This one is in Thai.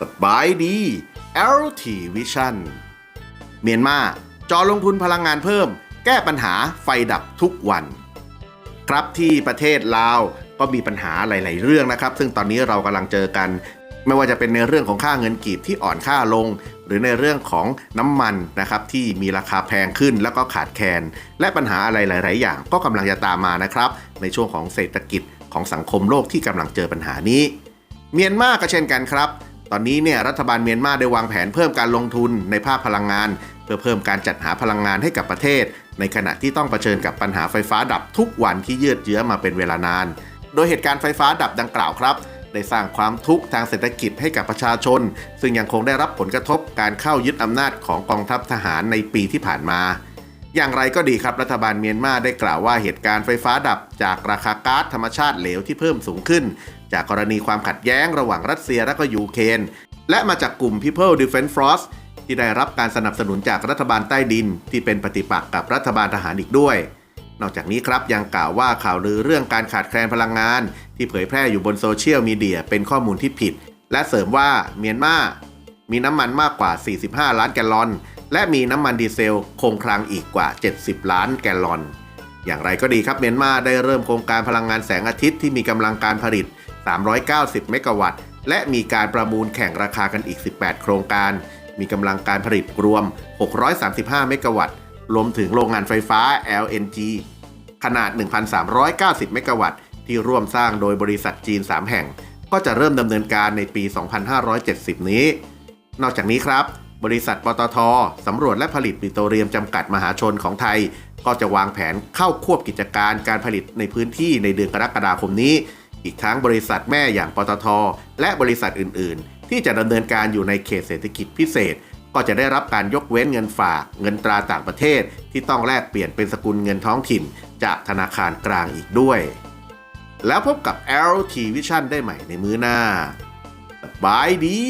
สบายดี LT Vision เมียนมาจอลงทุนพลังงานเพิ่ม แก้ปัญหาไฟดับทุกวัน ครับที่ประเทศลาวก็มีปัญหาหลาย ๆ เรื่องนะครับ ซึ่งตอนนี้เรากำลังเจอกัน ไม่ว่าจะเป็นในเรื่องของค่าเงินกีบที่อ่อนค่าลง รือในเรื่องของน้ำมันนะครับที่มีราคาแพงขึ้นแล้วก็ขาดแคลนและปัญหาอะไรหลาย ๆ อย่าง ก็กำลังจะตามมานะครับ ในช่วงของเศรษฐกิจของสังคมโลกที่กำลังเจอปัญหานี้ เมียนมาก็เช่นกันครับ ตอนนี้เนี่ยรัฐบาลเมียนมาได้วางแผนเพิ่มการลงทุนในภาคพลังงาน เพื่อเพิ่มการจัดหาพลังงานให้กับประเทศ ในขณะที่ต้องเผชิญกับปัญหาไฟฟ้าดับทุกวันที่ยืดเยื้อมาเป็นเวลานาน โดยเหตุการณ์ไฟฟ้าดับดังกล่าวครับ ได้สร้างความทุกข์ทางเศรษฐกิจให้กับประชาชน ซึ่งยังคงได้รับผลกระทบการเข้ายึดอำนาจของกองทัพทหารในปีที่ผ่านมา อย่างไรก็ดีครับรัฐบาลเมียนมาได้กล่าวว่าเหตุการณ์ไฟฟ้าดับจากราคาก๊าซธรรมชาติเหลวที่เพิ่มสูงขึ้น จากกรณีความขัดแย้งระหว่างรัสเซียและก็ยูเครนและมาจากกลุ่ม People Defense Force ที่ได้รับการสนับสนุนจากรัฐบาลใต้ดิน ที่เป็นปฏิปักษ์กับรัฐบาลทหารอีกด้วย นอกจากนี้ครับยังกล่าวว่าข่าวลือเรื่องการขาดแคลนพลังงาน ที่เผยแพร่อยู่บนโซเชียลมีเดียเป็นข้อมูลที่ผิด และเสริมว่าเมียนมามีน้ำมันมากกว่า 45 ล้านแกลลอน และมีน้ำมันดีเซลคงคลังอีกกว่า 70 ล้านแกลลอน อย่างไรก็ดีครับเมียนมาได้เริ่มโครงการพลังงานแสงอาทิตย์ที่มีกำลังการผลิต 390 เมกะวัตต์ และมีการประมูลแข่งราคากันอีก 18 โครงการ มีกำลังการผลิตรวม 635 เมกะวัตต์ รวมถึงโรงงานไฟฟ้า LNG ขนาด 1,390 เมกะวัตต์ ที่ร่วมสร้างโดยบริษัทจีน 3 แห่ง ก็จะเริ่มดำเนินการในปี 2570 นี้ นอกจากนี้ครับ บริษัทปตทสำรวจและผลิตปิโตรเลียมจำกัดมหาชนของไทย ก็จะวางแผนเข้าควบกิจการการผลิตในพื้นที่ในเดือนกรกฎาคมนี้ อีกทั้งบริษัทแม่อย่างปตท และบริษัทอื่น ๆ ที่จะดำเนินการอยู่ในเขตเศรษฐกิจพิเศษ ก็จะได้รับการยกเว้นเงินฝากเงินตราต่างประเทศ ที่ต้องแลกเปลี่ยนเป็นสกุลเงินท้องถิ่น จากธนาคารกลางอีกด้วย แล้วพบกับ LT Vision ได้ใหม่ในมื้อหน้าบายดี